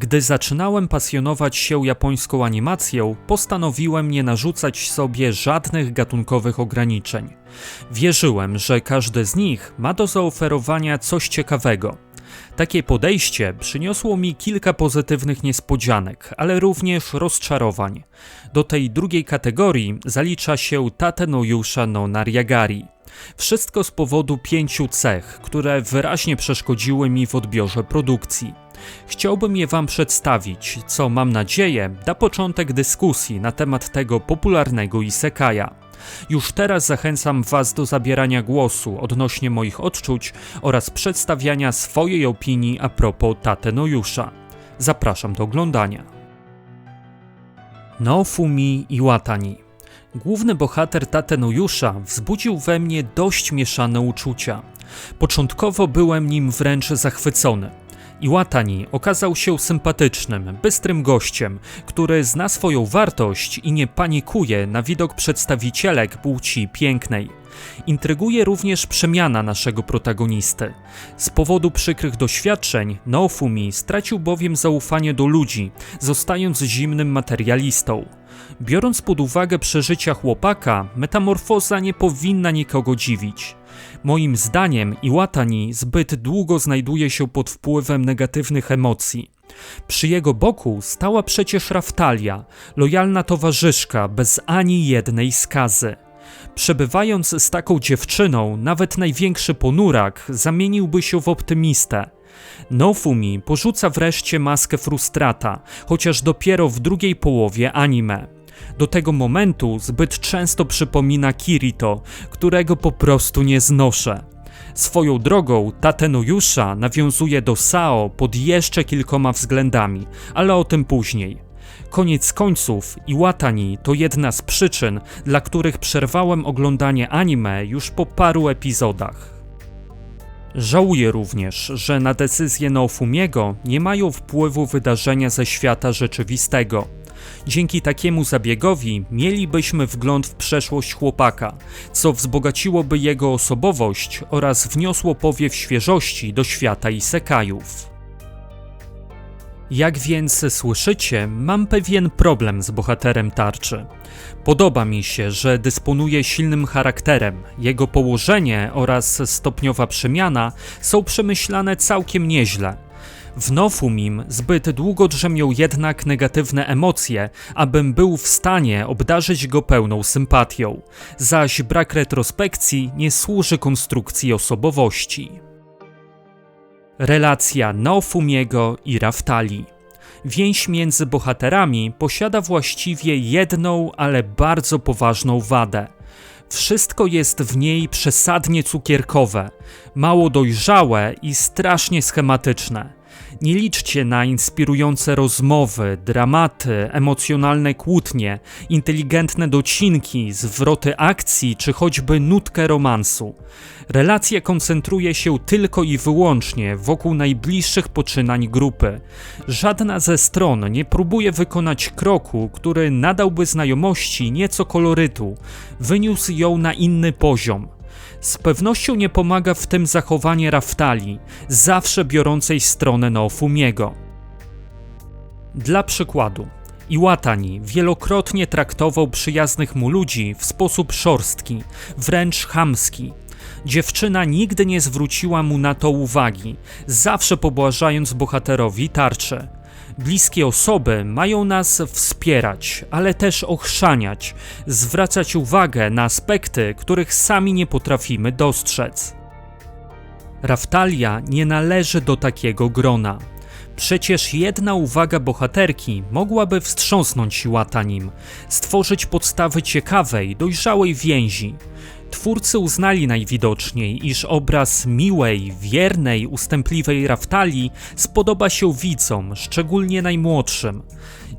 Gdy zaczynałem pasjonować się japońską animacją, postanowiłem nie narzucać sobie żadnych gatunkowych ograniczeń. Wierzyłem, że każdy z nich ma do zaoferowania coś ciekawego. Takie podejście przyniosło mi kilka pozytywnych niespodzianek, ale również rozczarowań. Do tej drugiej kategorii zalicza się Tate no Yusha no Nariagari. Wszystko z powodu pięciu cech, które wyraźnie przeszkodziły mi w odbiorze produkcji. Chciałbym je Wam przedstawić, co mam nadzieję da początek dyskusji na temat tego popularnego isekaja. Już teraz zachęcam Was do zabierania głosu odnośnie moich odczuć oraz przedstawiania swojej opinii a propos Tate no Yusha. Zapraszam do oglądania. Nofumi Iwatani Główny bohater Tate no Yusha wzbudził we mnie dość mieszane uczucia. Początkowo byłem nim wręcz zachwycony. Iwatani okazał się sympatycznym, bystrym gościem, który zna swoją wartość i nie panikuje na widok przedstawicielek płci pięknej. Intryguje również przemiana naszego protagonisty. Z powodu przykrych doświadczeń Naofumi stracił bowiem zaufanie do ludzi, zostając zimnym materialistą. Biorąc pod uwagę przeżycia chłopaka, metamorfoza nie powinna nikogo dziwić. Moim zdaniem Iwatani zbyt długo znajduje się pod wpływem negatywnych emocji. Przy jego boku stała przecież Raftalia, lojalna towarzyszka bez ani jednej skazy. Przebywając z taką dziewczyną, nawet największy ponurak zamieniłby się w optymistę. Nofumi porzuca wreszcie maskę frustrata, chociaż dopiero w drugiej połowie anime. Do tego momentu zbyt często przypomina Kirito, którego po prostu nie znoszę. Swoją drogą Tate no Yusha nawiązuje do Sao pod jeszcze kilkoma względami, ale o tym później. Koniec końców, Iwatani to jedna z przyczyn, dla których przerwałem oglądanie anime już po paru epizodach. Żałuję również, że na decyzję Naofumiego nie mają wpływu wydarzenia ze świata rzeczywistego. Dzięki takiemu zabiegowi mielibyśmy wgląd w przeszłość chłopaka, co wzbogaciłoby jego osobowość oraz wniosło powiew świeżości do świata isekajów. Jak więc słyszycie, mam pewien problem z bohaterem tarczy. Podoba mi się, że dysponuje silnym charakterem, jego położenie oraz stopniowa przemiana są przemyślane całkiem nieźle. W Nofumim zbyt długo drzemią jednak negatywne emocje, abym był w stanie obdarzyć go pełną sympatią, zaś brak retrospekcji nie służy konstrukcji osobowości. Relacja Naofumiego i Raftali. Więź między bohaterami posiada właściwie jedną, ale bardzo poważną wadę. Wszystko jest w niej przesadnie cukierkowe, mało dojrzałe i strasznie schematyczne. Nie liczcie na inspirujące rozmowy, dramaty, emocjonalne kłótnie, inteligentne docinki, zwroty akcji czy choćby nutkę romansu. Relacja koncentruje się tylko i wyłącznie wokół najbliższych poczynań grupy. Żadna ze stron nie próbuje wykonać kroku, który nadałby znajomości nieco kolorytu, wyniósł ją na inny poziom. Z pewnością nie pomaga w tym zachowanie Raftali, zawsze biorącej stronę Naofumiego. Dla przykładu, Iwatani wielokrotnie traktował przyjaznych mu ludzi w sposób szorstki, wręcz chamski. Dziewczyna nigdy nie zwróciła mu na to uwagi, zawsze pobłażając bohaterowi tarczę. Bliskie osoby mają nas wspierać, ale też ochrzaniać, zwracać uwagę na aspekty, których sami nie potrafimy dostrzec. Raftalia nie należy do takiego grona. Przecież jedna uwaga bohaterki mogłaby wstrząsnąć Łatanim, stworzyć podstawy ciekawej, dojrzałej więzi. Twórcy uznali najwidoczniej, iż obraz miłej, wiernej, ustępliwej Raftali spodoba się widzom, szczególnie najmłodszym.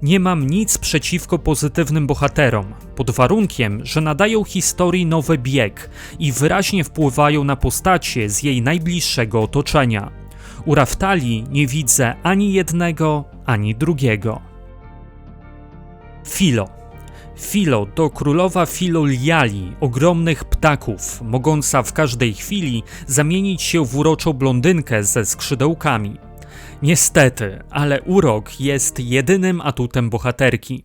Nie mam nic przeciwko pozytywnym bohaterom, pod warunkiem, że nadają historii nowy bieg i wyraźnie wpływają na postacie z jej najbliższego otoczenia. U Raftali nie widzę ani jednego, ani drugiego. Filo Filo to królowa filoliali, ogromnych ptaków, mogąca w każdej chwili zamienić się w uroczą blondynkę ze skrzydełkami. Niestety, ale urok jest jedynym atutem bohaterki.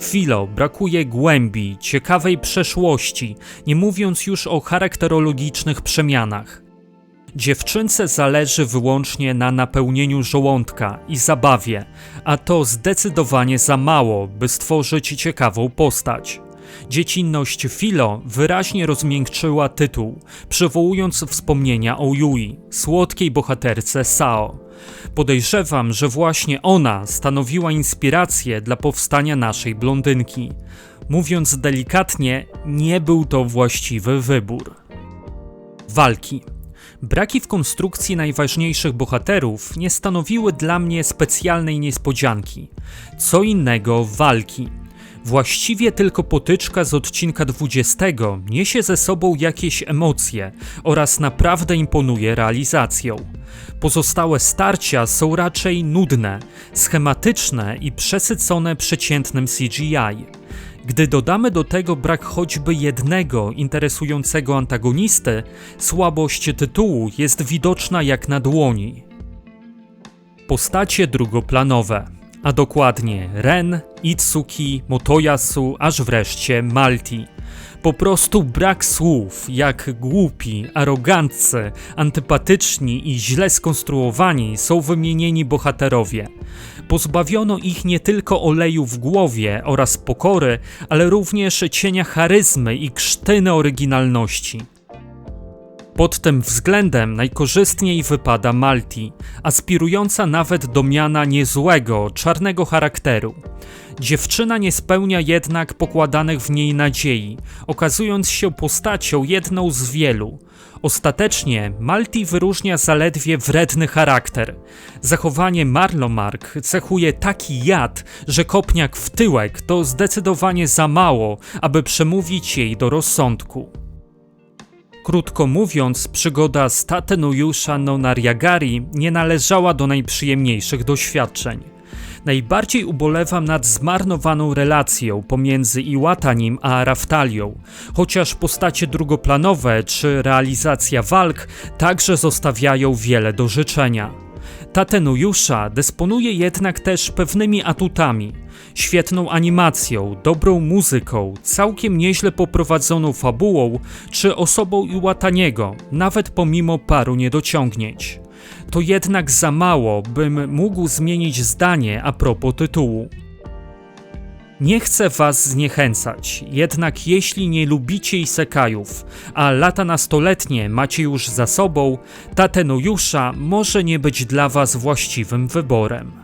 Filo brakuje głębi, ciekawej przeszłości, nie mówiąc już o charakterologicznych przemianach. Dziewczynce zależy wyłącznie na napełnieniu żołądka i zabawie, a to zdecydowanie za mało, by stworzyć ciekawą postać. Dziecinność Filo wyraźnie rozmiękczyła tytuł, przywołując wspomnienia o Yui, słodkiej bohaterce Sao. Podejrzewam, że właśnie ona stanowiła inspirację dla powstania naszej blondynki. Mówiąc delikatnie, nie był to właściwy wybór. Walki. Braki w konstrukcji najważniejszych bohaterów nie stanowiły dla mnie specjalnej niespodzianki. Co innego walki. Właściwie tylko potyczka z odcinka 20 niesie ze sobą jakieś emocje oraz naprawdę imponuje realizacją. Pozostałe starcia są raczej nudne, schematyczne i przesycone przeciętnym CGI. Gdy dodamy do tego brak choćby jednego interesującego antagonisty, słabość tytułu jest widoczna jak na dłoni. Postacie drugoplanowe, a dokładnie Ren, Itsuki, Motoyasu, aż wreszcie Malti. Po prostu brak słów, jak głupi, aroganccy, antypatyczni i źle skonstruowani są wymienieni bohaterowie. Pozbawiono ich nie tylko oleju w głowie oraz pokory, ale również cienia charyzmy i krztyny oryginalności. Pod tym względem najkorzystniej wypada Malti, aspirująca nawet do miana niezłego, czarnego charakteru. Dziewczyna nie spełnia jednak pokładanych w niej nadziei, okazując się postacią jedną z wielu. Ostatecznie Malti wyróżnia zaledwie wredny charakter. Zachowanie Marlomark cechuje taki jad, że kopniak w tyłek to zdecydowanie za mało, aby przemówić jej do rozsądku. Krótko mówiąc, przygoda z Tatenuyusha no Nariagari nie należała do najprzyjemniejszych doświadczeń. Najbardziej ubolewam nad zmarnowaną relacją pomiędzy Iwatanim a Raftalią, chociaż postacie drugoplanowe czy realizacja walk także zostawiają wiele do życzenia. Tatenuyusha dysponuje jednak też pewnymi atutami. Świetną animacją, dobrą muzyką, całkiem nieźle poprowadzoną fabułą czy osobą Iwataniego, nawet pomimo paru niedociągnięć. To jednak za mało, bym mógł zmienić zdanie a propos tytułu. Nie chcę was zniechęcać, jednak jeśli nie lubicie isekajów, a lata nastoletnie macie już za sobą, Tatenujusza może nie być dla was właściwym wyborem.